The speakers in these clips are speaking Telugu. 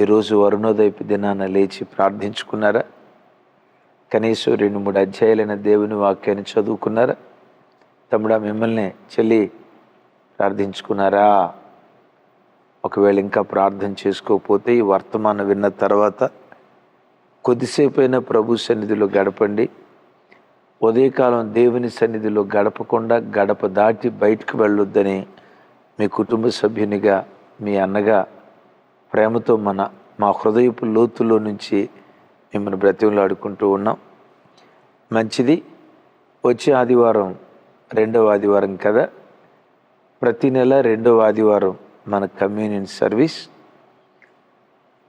ఈరోజు అరుణోదయపు దినాన లేచి ప్రార్థించుకున్నారా? కనీసం రెండు మూడు అధ్యాయులైన దేవుని వాక్యాన్ని చదువుకున్నారా? తమ్ముడా మిమ్మల్ని చెల్లి ప్రార్థించుకున్నారా? ఒకవేళ ఇంకా ప్రార్థన చేసుకోకపోతే ఈ వర్తమానం విన్న తర్వాత కొద్దిసేపు అయినా ప్రభు సన్నిధిలో గడపండి. ఉదయకాలం దేవుని సన్నిధిలో గడపకుండా గడప దాటి బయటకు వెళ్ళొద్దని మీ కుటుంబ సభ్యునిగా మీ అన్నగా ప్రేమతో మన మా హృదయపు లోతులో నుంచి మిమ్మల్ని బ్రతిమలాడుకుంటూ ఉన్నాం. మంచిది. వచ్చే ఆదివారం రెండవ ఆదివారం కదా? ప్రతి నెల రెండవ ఆదివారం మన కమ్యూనియన్ సర్వీస్.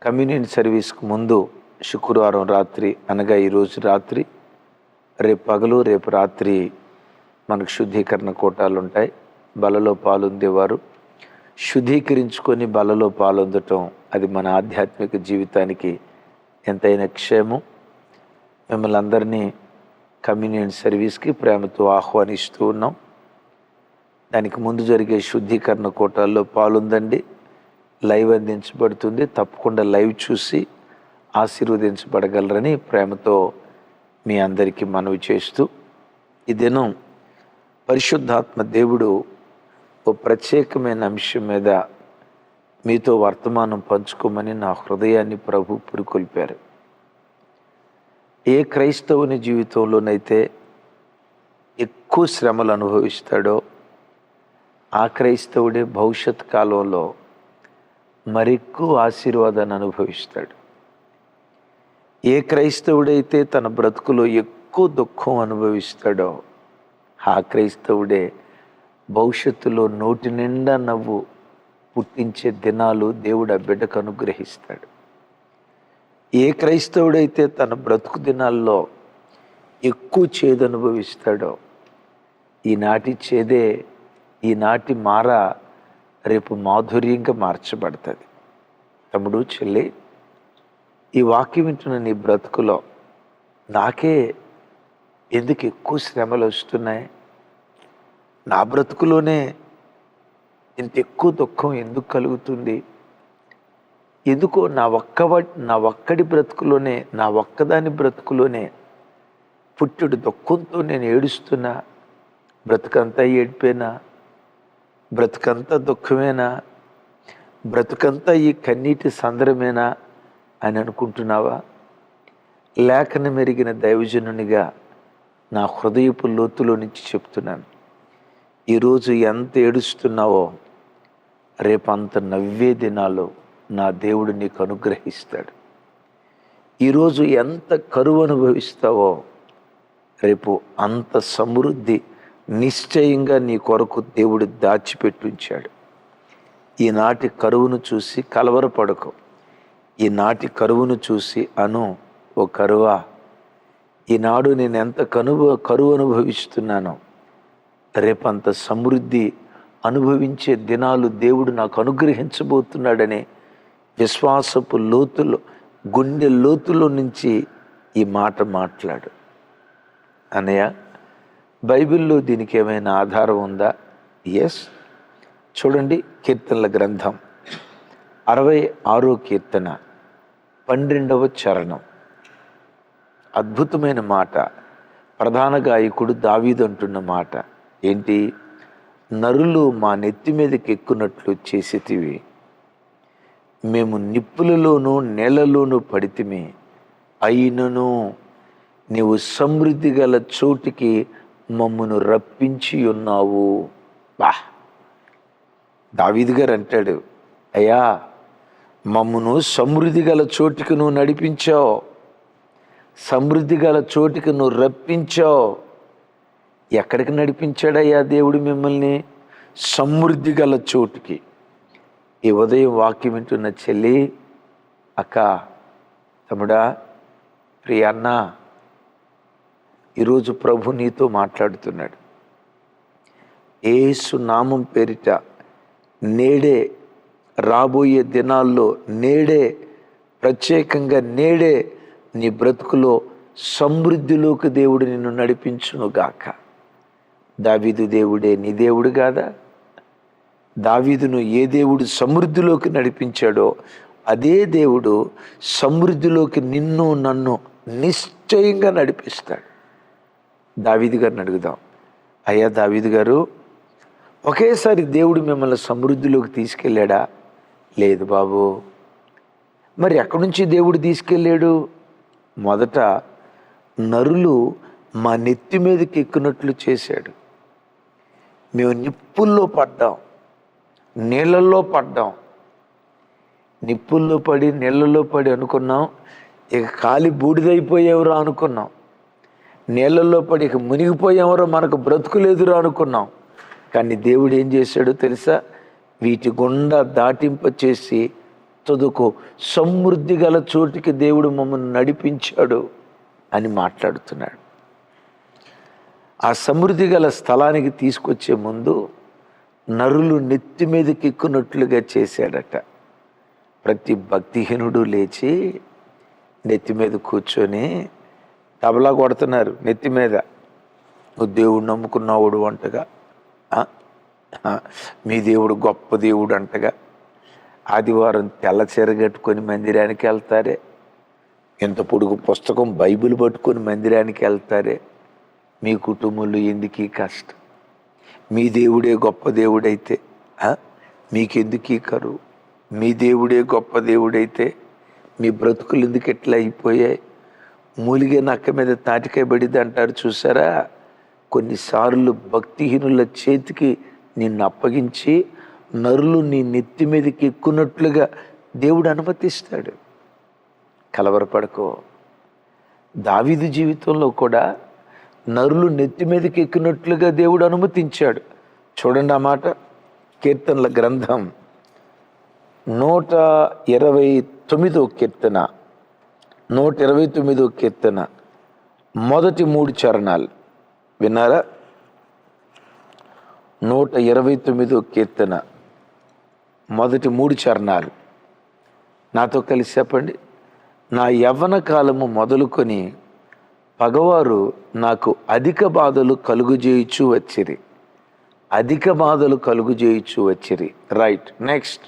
కమ్యూనియన్ సర్వీస్కు ముందు శుక్రవారం రాత్రి అనగా ఈరోజు రాత్రి రేపు పగలు రేపు రాత్రి మనకు శుద్ధీకరణ కోటాలు ఉంటాయి బలలో పాలుందేవారు. శుద్ధీకరించుకొని బలలో పాలొందటం అది మన ఆధ్యాత్మిక జీవితానికి ఎంతైనా క్షేమం. మిమ్మల్ని అందరినీ కమ్యూనియన్ సర్వీస్కి ప్రేమతో ఆహ్వానిస్తూ ఉన్నాం. దానికి ముందు జరిగే శుద్ధీకరణ కోటాల్లో పాలుందండి. లైవ్ అందించబడుతుంది. తప్పకుండా లైవ్ చూసి ఆశీర్వదించబడగలరని ప్రేమతో మీ అందరికీ మనవి చేస్తూ ఈ దినం పరిశుద్ధాత్మ దేవుడు ఓ ప్రత్యేకమైన అంశం మీద మీతో వర్తమానం పంచుకోమని నా హృదయాన్ని ప్రభు పురికొల్పారు. ఏ క్రైస్తవుని జీవితంలోనైతే ఎక్కువ శ్రమలు అనుభవిస్తాడో ఆ క్రైస్తవుడే భవిష్యత్ కాలంలో మరెక్కువ ఆశీర్వాదాన్ని అనుభవిస్తాడు. ఏ క్రైస్తవుడైతే తన బ్రతుకులో ఎక్కువ దుఃఖం అనుభవిస్తాడో ఆ క్రైస్తవుడే భవిష్యత్తులో నోటి నిండా నవ్వు పుట్టించే దినాలు దేవుడు ఆ బిడ్డకు అనుగ్రహిస్తాడు. ఏ క్రైస్తవుడైతే తన బ్రతుకు దినాల్లో ఎక్కువ చేదు అనుభవిస్తాడో ఈనాటి చేదే ఈనాటి మార రేపు మాధుర్యంగా మార్చబడుతుంది. తమ్ముడు చెల్లి ఈ వాక్యం వింటున్న నీ బ్రతుకులో నాకే ఎందుకు ఎక్కువ శ్రమలు వస్తున్నాయి? నా బ్రతుకులోనే ఇంత ఎక్కువ దుఃఖం ఎందుకు కలుగుతుంది? ఎందుకో నా ఒక్క నా ఒక్కడి బ్రతుకులోనే నా ఒక్కదాని బ్రతుకులోనే పుట్టుడు దుఃఖంతో నేను ఏడుస్తున్నా. బ్రతుకంతా ఏడిపోయినా. బ్రతుకంతా దుఃఖమేనా? బ్రతుకంతా ఈ కన్నీటి సందరమేనా అని అనుకుంటున్నావా? లేఖన మెరిగిన దైవజనునిగా నా హృదయపు లోతులో నుంచి చెప్తున్నాను. ఈరోజు ఎంత ఏడుస్తున్నావో రేపు అంత నవ్వే దినాలు నా దేవుడు నీకు అనుగ్రహిస్తాడు. ఈరోజు ఎంత కరువు అనుభవిస్తావో రేపు అంత సమృద్ధి నిశ్చయంగా నీ కొరకు దేవుడు దాచిపెట్టుంచాడు ఈనాటి కరువును చూసి కలవరపడకు. ఈనాటి కరువును చూసి అను ఓ కరువా ఈనాడు నేను ఎంత కనువ కరువు అనుభవిస్తున్నానో రేపంత సమృద్ధి అనుభవించే దినాలు దేవుడు నాకు అనుగ్రహించబోతున్నాడనే విశ్వాసపు లోతులో గుండె లోతులో నుంచి ఈ మాట మాట్లాడు. అనయ్య బైబిల్లో దీనికి ఏమైనా ఆధారం ఉందా? ఎస్ చూడండి కీర్తనల గ్రంథం అరవై ఆరో కీర్తన పన్నెండవ చరణం. అద్భుతమైన మాట ప్రధాన గాయకుడు దావీదు అంటున్న మాట. ఏంటి? నరులు మా నెత్తి మీదకి ఎక్కునట్లు చేసేటివి. మేము నిప్పులలోనూ నేలలోనూ పడితిమి. అయినను నీవు సమృద్ధి గల చోటికి మమ్మను రప్పించి ఉన్నావు. బా! దావీది గారు అంటాడు అయ్యా మమ్మను సమృద్ధి గల చోటికి నువ్వు నడిపించావు. సమృద్ధి గల చోటికి నువ్వు రప్పించావు. ఎక్కడికి నడిపించాడయ్యా దేవుడు మిమ్మల్ని? సమృద్ధి గల చోటుకి. ఈ ఉదయం వాక్యం వింటున్న చెల్లి అక్క తమ్ముడా ప్రియన్న ఈరోజు ప్రభు నీతో మాట్లాడుతున్నాడు. ఏసు నామం పేరిట నేడే రాబోయే దినాల్లో నేడే ప్రత్యేకంగా నేడే నీ బ్రతుకులో సమృద్ధిలోకి దేవుడు నిన్ను నడిపించునుగాక. దావీదు దేవుడే నీ దేవుడు కాదా? దావీదును ఏ దేవుడు సమృద్ధిలోకి నడిపించాడో అదే దేవుడు సమృద్ధిలోకి నిన్ను నన్ను నిశ్చయంగా నడిపిస్తాడు. దావీదు గారిని అడుగుదాం. అయ్యా దావీదు గారు ఒకేసారి దేవుడు మిమ్మల్ని సమృద్ధిలోకి తీసుకెళ్ళాడా? లేదు బాబు. మరి ఎక్కడి నుంచి దేవుడు తీసుకెళ్ళాడు? మొదట నరులు మా నెత్తి మీదకి ఎక్కినట్లు చేశాడు. మేము నిప్పుల్లో పడ్డాం. నీళ్ళల్లో పడ్డాం. నిప్పుల్లో పడి నీళ్ళల్లో పడి అనుకున్నాం. ఇక కాలి బూడిదైపోయేవరో అనుకున్నాం. నీళ్ళల్లో పడి ఇక మునిగిపోయేవరో మనకు బ్రతుకులేదురా అనుకున్నాం. కానీ దేవుడు ఏం చేశాడో తెలుసా? వీటి గుండా దాటింప చేసి చదువుకో సమృద్ధి గల చోటికి దేవుడు మమ్మల్ని నడిపించాడు అని మాట్లాడుతున్నాడు. ఆ సమృద్ధి గల స్థలానికి తీసుకొచ్చే ముందు నరులు నెత్తి మీదకిక్కునట్లుగా చేశాడట. ప్రతి భక్తిహీనుడు లేచి నెత్తి మీద కూర్చొని తబలా కొడుతున్నారు నెత్తి మీద. నువ్వు దేవుడు నమ్ముకున్నావుడు అంటగా. మీ దేవుడు గొప్ప దేవుడు అంటగా. ఆదివారం తెల్ల చీర కట్టుకొని మందిరానికి వెళ్తారే. ఇంత పొడుగు పుస్తకం బైబిల్ పట్టుకొని మందిరానికి వెళ్తారే. మీ కుటుంబంలో ఎందుకు ఈ కష్టం? మీ దేవుడే గొప్ప దేవుడైతే మీకెందుకీ మీకెందుకు ఈ కరువు? మీ దేవుడే గొప్ప దేవుడైతే మీ బ్రతుకులు ఎందుకు ఎట్లా అయిపోయాయి? మూలిగే నక్క మీద తాటికాయ పడింది అంటారు చూసారా? కొన్నిసార్లు భక్తిహీనుల చేతికి నిన్ను అప్పగించి నరులు నీ నెత్తి మీదకి ఎక్కున్నట్లుగా దేవుడు అనుమతిస్తాడు. కలవరపడకో. దావిదు జీవితంలో కూడా నరులు నెత్తి మీదకి ఎక్కినట్లుగా దేవుడు అనుమతించాడు. చూడండి ఆ మాట కీర్తనల గ్రంథం నూట ఇరవై తొమ్మిదో కీర్తన నూట ఇరవై తొమ్మిదో కీర్తన మొదటి మూడు చరణాలు. విన్నారా? నూట ఇరవై తొమ్మిదో కీర్తన మొదటి మూడు చరణాలు. నాతో కలిసి చెప్పండి. నా యవ్వన కాలము మొదలుకొని పగవారు నాకు అధిక బాధలు కలుగుజేయుచు వచ్చిరి. అధిక బాధలు కలుగుజేయుచు వచ్చిరి. రైట్ నెక్స్ట్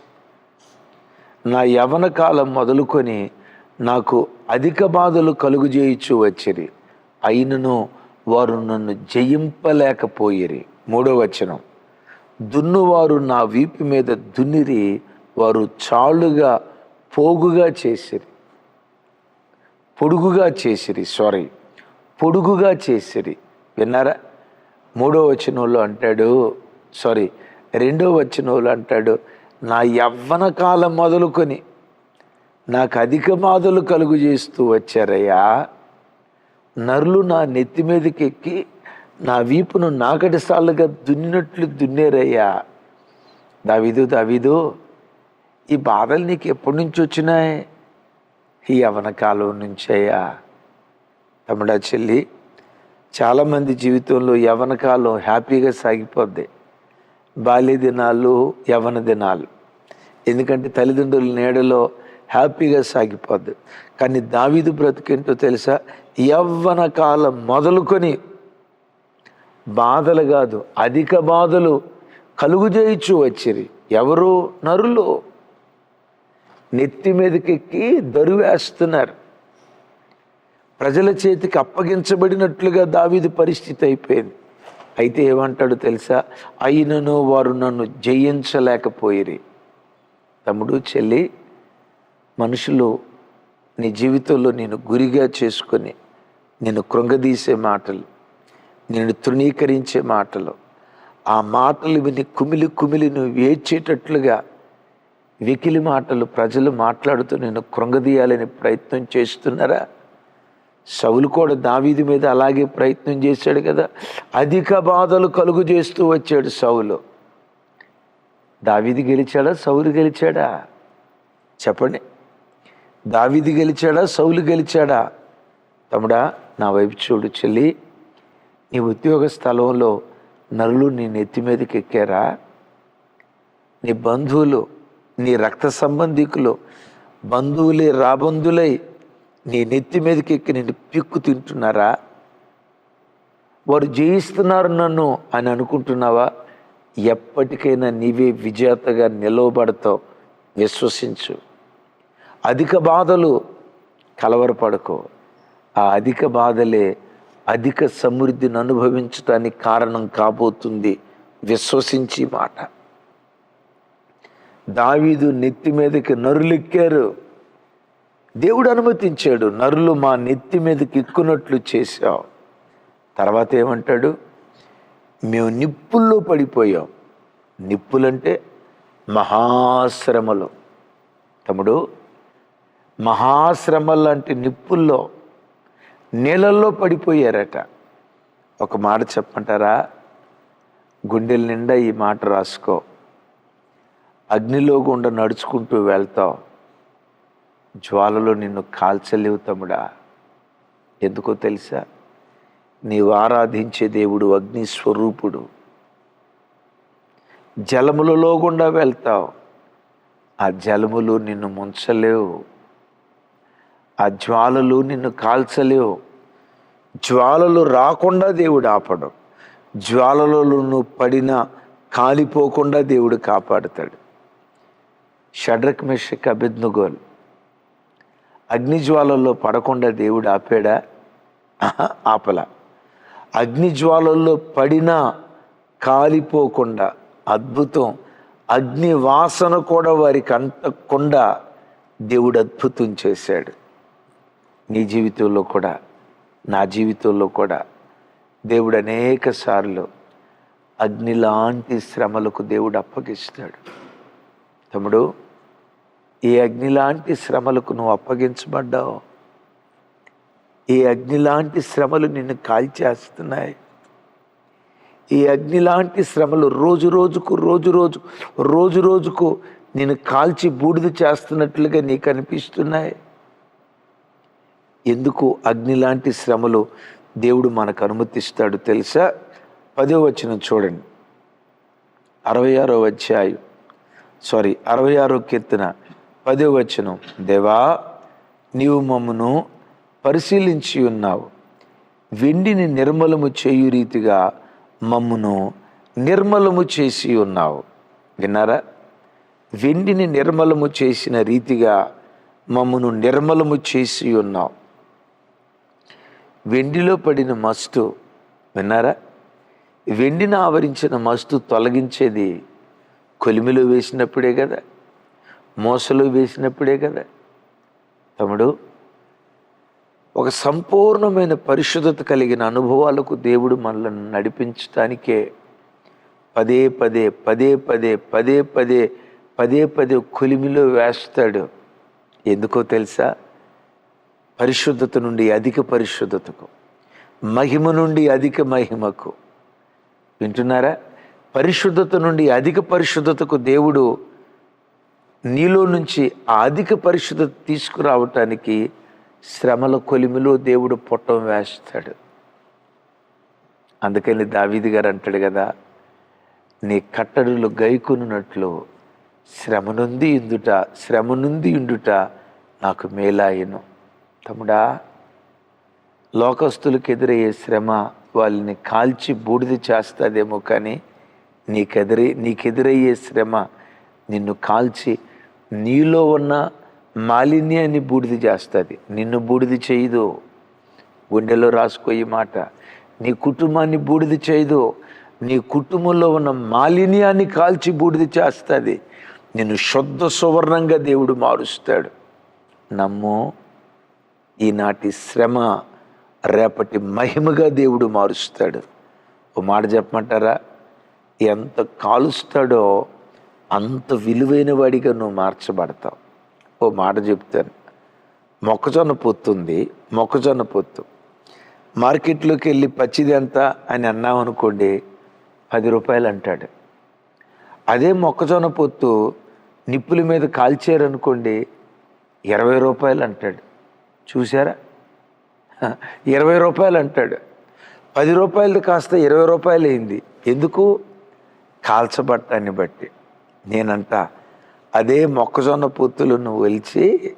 నా యవన కాలం మొదలుకొని నాకు అధిక బాధలు కలుగుజేయుచు వచ్చిరి. అయినను వారు నన్ను జయింపలేకపోయిరి. మూడో వచనం. దున్నువారు నా వీపు మీద దున్నిరి వారు చాలుగా పోగుగా చేసిరి. పొడుగుగా చేసిరి సారీ పొడుగుగా చేసిరి. విన్నారా? మూడో వచనంలో అంటాడు సారీ రెండో వచనంలో అంటాడు నా యవ్వన కాలం మొదలుకొని నాకు అధిక బాధలు కలుగు చేస్తూ వచ్చారయ్యా. నరులు నా నెత్తి మీదకి ఎక్కి నా వీపును నాకటి సార్లుగా దున్నినట్లు దున్నేరయ్యా. దావిదు దావిదు ఈ బాధలు నీకు ఎప్పటి నుంచి వచ్చినాయి? ఈ యవన కాలం నుంచయ్యా. తమ్ముడా చెల్లి చాలామంది జీవితంలో యవన కాలం హ్యాపీగా సాగిపోద్ది. బాల్య దినాలు యవన దినాలు. ఎందుకంటే తల్లిదండ్రుల నీడలో హ్యాపీగా సాగిపోద్ది. కానీ దావీదు బ్రతికేంటో తెలుసా? యవ్వన కాలం మొదలుకొని బాధలు కాదు అధిక బాధలు కలుగుజేయచ్చు వచ్చిరి. ఎవరు నరులు? నెత్తి మీదకెక్కి దరువేస్తున్నారు. ప్రజల చేతికి అప్పగించబడినట్లుగా దావీది పరిస్థితి అయిపోయింది. అయితే ఏమంటాడు తెలుసా? అయినను వారు నన్ను జయించలేకపోయిరి. తమ్ముడు చెల్లి మనుషులు నీ జీవితంలో నేను గురిగా చేసుకొని నేను కృంగదీసే మాటలు నేను తృణీకరించే మాటలు ఆ మాటలు విని కుమిలి కుమిలి నువ్వు ఏడ్చేటట్లుగా వెకిలి మాటలు ప్రజలు మాట్లాడుతూ నేను కృంగదీయాలని ప్రయత్నం చేస్తున్నారా? సౌలు కూడా దావీది మీద అలాగే ప్రయత్నం చేశాడు కదా. అధిక బాధలు కలుగు చేస్తూ వచ్చాడు సౌలు. దావీది గెలిచాడా? సౌలు గెలిచాడా? చెప్పండి. దావీది గెలిచాడా? సౌలు గెలిచాడా? తమ్ముడా నా వైపు చూడు చెల్లి. నీ ఉద్యోగ స్థలంలో నరులు నీ నెత్తి మీదకి ఎక్కారా? నీ బంధువులు నీ రక్త సంబంధికులు బంధువులే రాబంధులై నీ నెత్తి మీదకి ఎక్కి నేను పిక్కు తింటున్నారా? వారు జయిస్తున్నారు నన్ను అని అనుకుంటున్నావా? ఎప్పటికైనా నీవే విజేతగా నిలవబడతావు. విశ్వసించు. అధిక బాధలు కలవరపడకో. ఆ అధిక బాధలే అధిక సమృద్ధిని అనుభవించడానికి కారణం కాబోతుంది. విశ్వసించి మాట. దావీదు నెత్తి మీదకి నరులెక్కారు. దేవుడు అనుమతించాడు నరులు మా నెత్తి మీదకి ఎక్కునట్లు చేశావు. తర్వాత ఏమంటాడు? మేము నిప్పుల్లో పడిపోయాం. నిప్పులంటే మహాశ్రమలు. తమ్ముడు మహాశ్రమలు లాంటి నిప్పుల్లో నీళ్ళల్లో పడిపోయారట. ఒక మాట చెప్పంటారా గుండెల నిండా ఈ మాట రాసుకో. అగ్నిలో గుండా నడుచుకుంటూ వెళ్తావు. జ్వాలలో నిన్ను కాల్చలేవు తమ్ముడా. ఎందుకో తెలుసా? నీవు ఆరాధించే దేవుడు అగ్ని స్వరూపుడు. జలములలో గుండా వెళ్తావు. ఆ జలములు నిన్ను ముంచలేవు. ఆ జ్వాలలు నిన్ను కాల్చలేవు. జ్వాలలు రాకుండా దేవుడు ఆపడు. జ్వాలలో నువ్వు పడిన కాలిపోకుండా దేవుడు కాపాడుతాడు. షడ్రక్ మెషక్ అభిజ్ఞగోలు అగ్ని జ్వాలల్లో పడకుండా దేవుడు ఆపాడా? ఆపల. అగ్ని జ్వాలల్లో పడినా కాలిపోకుండా అద్భుతం. అగ్ని వాసన కూడా వారికి అంటకుండా దేవుడు అద్భుతం చేశాడు. నీ జీవితంలో కూడా నా జీవితంలో కూడా దేవుడు అనేక సార్లు అగ్ని లాంటి శ్రమలకు దేవుడు అప్పగిస్తాడు. తమ్ముడు ఈ అగ్ని లాంటి శ్రమలకు నువ్వు అప్పగించబడ్డావు? ఈ అగ్ని లాంటి శ్రమలు నిన్ను కాల్చేస్తున్నాయి? ఈ అగ్ని లాంటి శ్రమలు రోజు రోజుకు రోజు రోజు రోజు రోజుకు నేను కాల్చి బూడిద చేస్తున్నట్లుగా నీకు అనిపిస్తున్నాయి? ఎందుకు అగ్ని లాంటి శ్రమలు దేవుడు మనకు అనుమతిస్తాడు తెలుసా? పదో వచనం చూడండి. అరవై ఆరో అధ్యాయం సారీ అరవై ఆరో కీర్తన. పదో వచనం దేవా నీవు మమ్మను పరిశీలించి ఉన్నావు. వెండిని నిర్మలము చేయు రీతిగా మమ్మును నిర్మలము చేసి ఉన్నావు. విన్నారా? వెండిని నిర్మలము చేసిన రీతిగా మమ్మను నిర్మలము చేసి ఉన్నావు. వెండిలో పడిన మస్తు విన్నారా? వెండిని ఆవరించిన మస్తు తొలగించేది కొలిమిలో వేసినప్పుడే కదా. మోసలు వేసినప్పుడే కదా. తమ్ముడు ఒక సంపూర్ణమైన పరిశుద్ధత కలిగిన అనుభవాలకు దేవుడు మనల్ని నడిపించటానికే పదే పదే పదే పదే పదే పదే పదే పదే కొలిమిలో వేస్తాడు. ఎందుకో తెలుసా? పరిశుద్ధత నుండి అధిక పరిశుద్ధతకు మహిమ నుండి అధిక మహిమకు. వింటున్నారా? పరిశుద్ధత నుండి అధిక పరిశుద్ధతకు దేవుడు నీలో నుంచి ఆ అధిక పరిశుద్ధత తీసుకురావటానికి శ్రమల కొలిమిలో దేవుడు పొట్టం వేస్తాడు. అందుకని దావీది గారు అంటాడు కదా నీ కట్టడులు గైకొనున్నట్లు శ్రమ నుండి ఇందుట శ్రమ నుండి ఇండుట నాకు మేలాయను. తమ్ముడా లోకస్తులకు ఎదురయ్యే శ్రమ వాళ్ళని కాల్చి బూడిద చేస్తుందేమో కానీ నీకెదురే నీకెదురయ్యే శ్రమ నిన్ను కాల్చి నీలో ఉన్న మాలిన్యాన్ని బూడిద చేస్తుంది. నిన్ను బూడిద చేయదు. గుండెలో రాసుకోయి మాట. నీ కుటుంబాన్ని బూడిద చేయదు. నీ కుటుంబంలో ఉన్న మాలిన్యాన్ని కాల్చి బూడిద చేస్తుంది. నిన్ను శుద్ధ సువర్ణంగా దేవుడు మారుస్తాడు. నమ్ము ఈనాటి శ్రమ రేపటి మహిమగా దేవుడు మారుస్తాడు. ఓ మాట చెప్పమంటారా? ఎంత కాలుస్తాడో అంత విలువైన వాడిగా నువ్వు మార్చబడతావు. ఓ మాట చెప్తాను. మొక్కజొన్న పొత్తు ఉంది. మొక్కజొన్న పొత్తు. మార్కెట్లోకి వెళ్ళి పచ్చిది ఎంత అని అన్నామనుకోండి పది రూపాయలు అంటాడు. అదే మొక్కజొన్న పొత్తు నిప్పుల మీద కాల్చారనుకోండి ఇరవై రూపాయలు అంటాడు. చూసారా ఇరవై రూపాయలు అంటాడు. పది రూపాయలది కాస్త ఇరవై రూపాయలు అయింది ఎందుకు? కాల్చబట్టాన్ని బట్టి. నేనంట అదే మొక్కజొన్న పొత్తులు నువ్వు వెలిచి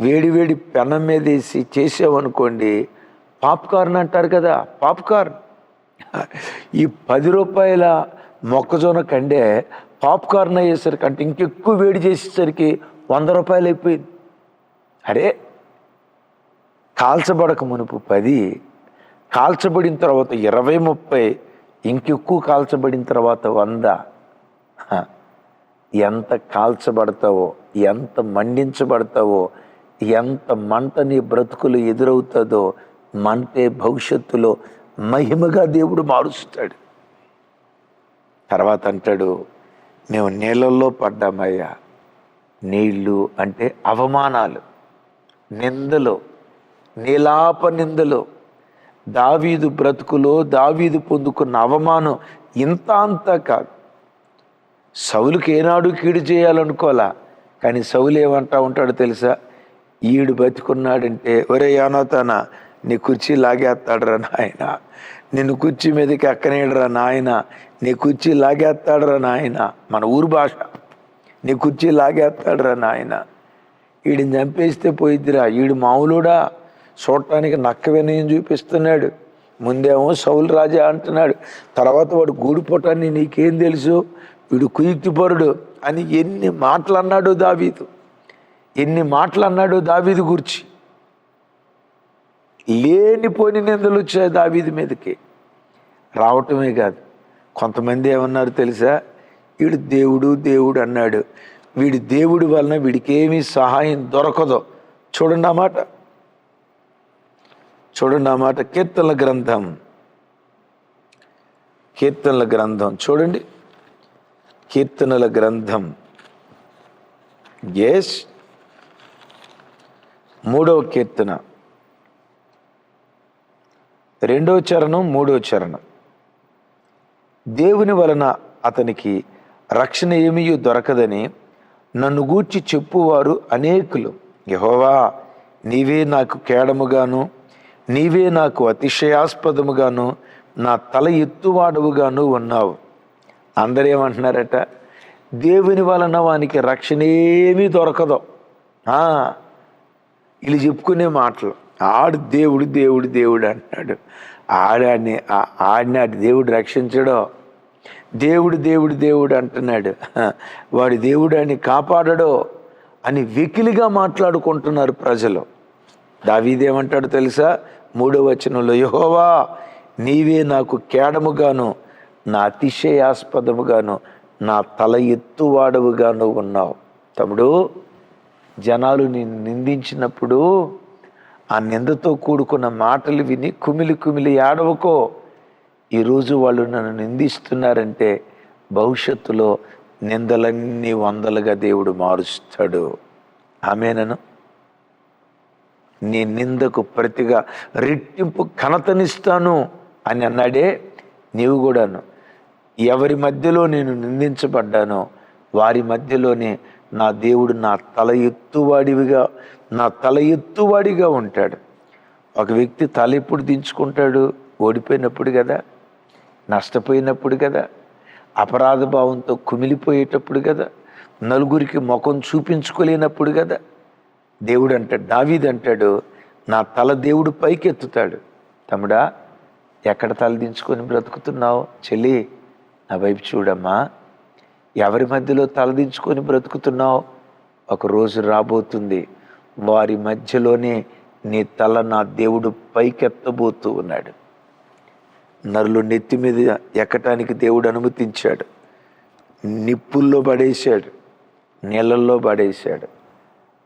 వేడివేడి వేడి పెనం మీద వేసి చేసావనుకోండి పాప్కార్న్ అంటారు కదా పాప్కార్న్. ఈ పది రూపాయల మొక్కజొన్న కంటే పాప్కార్న్ అయ్యేసరికి అంటే ఇంకెక్కువ వేడి చేసేసరికి వంద రూపాయలు అయిపోయింది. అరే కాల్చబడక మునుపు పది కాల్చబడిన తర్వాత ఇరవై ముప్పై ఇంకెక్కువ కాల్చబడిన తర్వాత వంద. ఎంత కాల్చబడతావో ఎంత మండించబడతావో ఎంత మంట నీ బ్రతుకులు ఎదురవుతుందో మంటే భవిష్యత్తులో మహిమగా దేవుడు మారుస్తాడు. తర్వాత అంటాడు మేము నీళ్ళల్లో పడ్డామయ్యా. నీళ్ళు అంటే అవమానాలు నిందలు నీలాప నిందలు. దావీదు బ్రతుకులో దావీదు పొందుకున్న అవమానం ఇంత అంతా కాదు. సౌలుకి ఏనాడు కీడు చేయాలనుకోలా కానీ సౌలు ఏమంటా ఉంటాడు తెలుసా? ఈడు బతుకున్నాడంటే ఒరే యానోతాన నీ కుర్చీ లాగేస్తాడురా నాయన. నిన్ను కుర్చీ మీదకి ఎక్కనేడురా నాయన. నీ కుర్చీ లాగేస్తాడురా నాయన. మన ఊరు భాష. నీ కుర్చీ లాగేస్తాడురా నాయన. వీడిని చంపేస్తే పోయిద్దిరా. వీడు మామూలుడా. చూడటానికి నక్క వినయం చూపిస్తున్నాడు. ముందేమో సౌలు రాజా అంటున్నాడు. తర్వాత వాడు గూడిపోటాన్ని నీకేం తెలుసు? వీడు కుయుక్తిపరుడు అని ఎన్ని మాటలు అన్నాడు దావీదు. ఎన్ని మాటలు అన్నాడు దావీదు గురించి. లేనిపోని నిందలు వచ్చాయి దావీది మీదకి. రావటమే కాదు. కొంతమంది ఏమన్నారు తెలుసా? వీడు దేవుడు దేవుడు అన్నాడు. వీడి దేవుడి వలన వీడికేమీ సహాయం దొరకదు. చూడండి ఆ మాట. చూడండి ఆ మాట. కీర్తనల గ్రంథం. కీర్తనల గ్రంథం. చూడండి. కీర్తనల గ్రంథం. ఎస్ మూడవ కీర్తన. రెండవ చరణం మూడవ చరణం. దేవుని వలన అతనికి రక్షణ ఏమీ దొరకదని నన్ను గూర్చి చెప్పువారు అనేకులు. యహోవా నీవే నాకు కేడముగాను నీవే నాకు అతిశయాస్పదముగాను నా తల ఎత్తువాడవుగాను ఉన్నావు. అందరూ ఏమంటున్నారట దేవుని వలన వానికి రక్షణ ఏమీ దొరకదు. ఆ, వీళ్ళు చెప్పుకునే మాటలు. ఆడు దేవుడు దేవుడు దేవుడు అంటున్నాడు. ఆడాడిని ఆడినాడు ఆడిని ఆడి దేవుడు రక్షించడో? దేవుడు దేవుడు దేవుడు అంటున్నాడు. వాడి దేవుడు అని కాపాడడో? అని వెకిలిగా మాట్లాడుకుంటున్నారు ప్రజలు. దావీదేమంటాడు తెలుసా? మూడో వచనంలో యహోవా నీవే నాకు కేడముగాను నా అతిశయాస్పదముగాను నా తల ఎత్తువాడవుగాను ఉన్నావు. తమ్ముడు జనాలు నిన్ను నిందించినప్పుడు ఆ నిందతో కూడుకున్న మాటలు విని కుమిలి కుమిలి ఆడవకో ఈరోజు వాళ్ళు నన్ను నిందిస్తున్నారంటే భవిష్యత్తులో నిందలన్నీ వందలుగా దేవుడు మారుస్తాడు. ఆమెనను. నీ నిందకు ప్రతిగా రెట్టింపు ఘనతనిస్తాను అని అన్నాడే నీవు కూడాను. ఎవరి మధ్యలో నేను నిందించబడ్డానో వారి మధ్యలోనే నా దేవుడు నా తల ఎత్తువాడివిగా నా తల ఎత్తువాడిగా ఉంటాడు. ఒక వ్యక్తి తల ఎప్పుడు దించుకుంటాడు? ఓడిపోయినప్పుడు కదా? నష్టపోయినప్పుడు కదా? అపరాధ భావంతో కుమిలిపోయేటప్పుడు కదా? నలుగురికి ముఖం చూపించుకోలేనప్పుడు కదా? దేవుడు అంటాడు దావీది అంటాడు నా తల దేవుడు పైకెత్తుతాడు. తమ్ముడా ఎక్కడ తల దించుకొని బ్రతుకుతున్నావు? చెల్లి నా వైపు చూడమ్మా. ఎవరి మధ్యలో తలదించుకొని బ్రతుకుతున్నావు? ఒక రోజు రాబోతుంది. వారి మధ్యలోనే నీ తల నా దేవుడు పైకెత్తబోతూ ఉన్నాడు. నరులు నెత్తి మీద ఎక్కటానికి దేవుడు అనుమతించాడు. నిప్పుల్లో పడేశాడు. నీళ్ళల్లో పడేశాడు.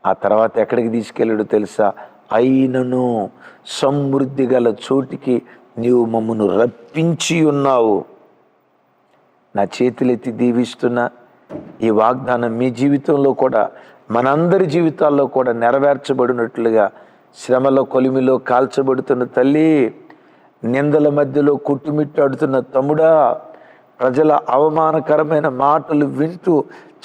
ఆ తర్వాత ఎక్కడికి తీసుకెళ్ళాడు తెలుసా? అయినను సమృద్ధి గల చోటికి నీవు మమ్మను రప్పించి ఉన్నావు. నా చేతులెత్తి దీవిస్తున్న ఈ వాగ్దానం మీ జీవితంలో కూడా మనందరి జీవితాల్లో కూడా నెరవేర్చబడినట్లుగా శ్రమల కొలిమిలో కాల్చబడుతున్న తల్లి నిందల మధ్యలో కుట్టుమిట్టాడుతున్న తమ్ముడా ప్రజల అవమానకరమైన మాటలు వింటూ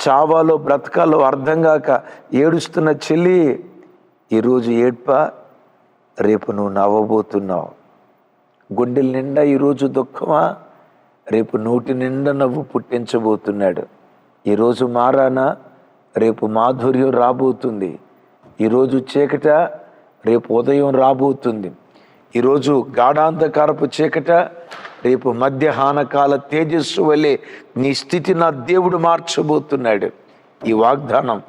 చావాలో బ్రతకాలో అర్థం కాక ఏడుస్తున్న చెల్లి ఈరోజు ఏడ్ప రేపు నువ్వు నవ్వబోతున్నావు. గుండెల నిండా ఈరోజు దుఃఖమా? రేపు నోటి నిండా నవ్వు పుట్టించబోతున్నాడు. ఈరోజు మారానా రేపు మాధుర్యం రాబోతుంది. ఈరోజు చీకట రేపు ఉదయం రాబోతుంది. ఈరోజు గాఢాంధకారపు చీకట రేపు మధ్యాహ్నకాల తేజస్సు వల్లే నీ స్థితి నా దేవుడు మార్చబోతున్నాడు. ఈ వాగ్దానం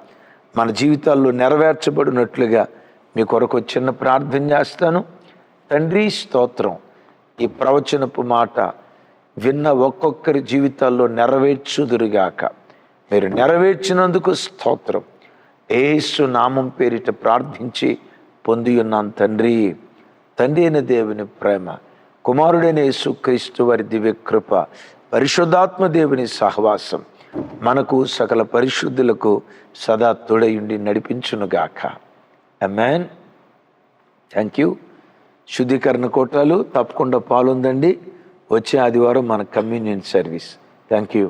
మన జీవితాల్లో నెరవేర్చబడినట్లుగా మీ కొరకు చిన్న ప్రార్థన చేస్తాను. తండ్రి స్తోత్రం. ఈ ప్రవచనపు మాట విన్న ఒక్కొక్కరి జీవితాల్లో నెరవేర్చుదురుగాక. మీరు నెరవేర్చినందుకు స్తోత్రం. ఏసు నామం పేరిట ప్రార్థించి పొంది ఉన్నాను తండ్రి. తండ్రి అయిన దేవుని ప్రేమ కుమారుడైన యేసుక్రీస్తు వారి దివ్య కృప పరిశుద్ధాత్మ దేవుని సహవాసం మనకు సకల పరిశుద్ధులకు సదా తోడయుండి నడిపించునుగాక. అమెన్ థ్యాంక్ యూ శుద్ధీకరణ కోటాలు తప్పకుండా పాలుందండి. వచ్చే ఆదివారం మన కమ్యూనియన్ సర్వీస్ థ్యాంక్ యూ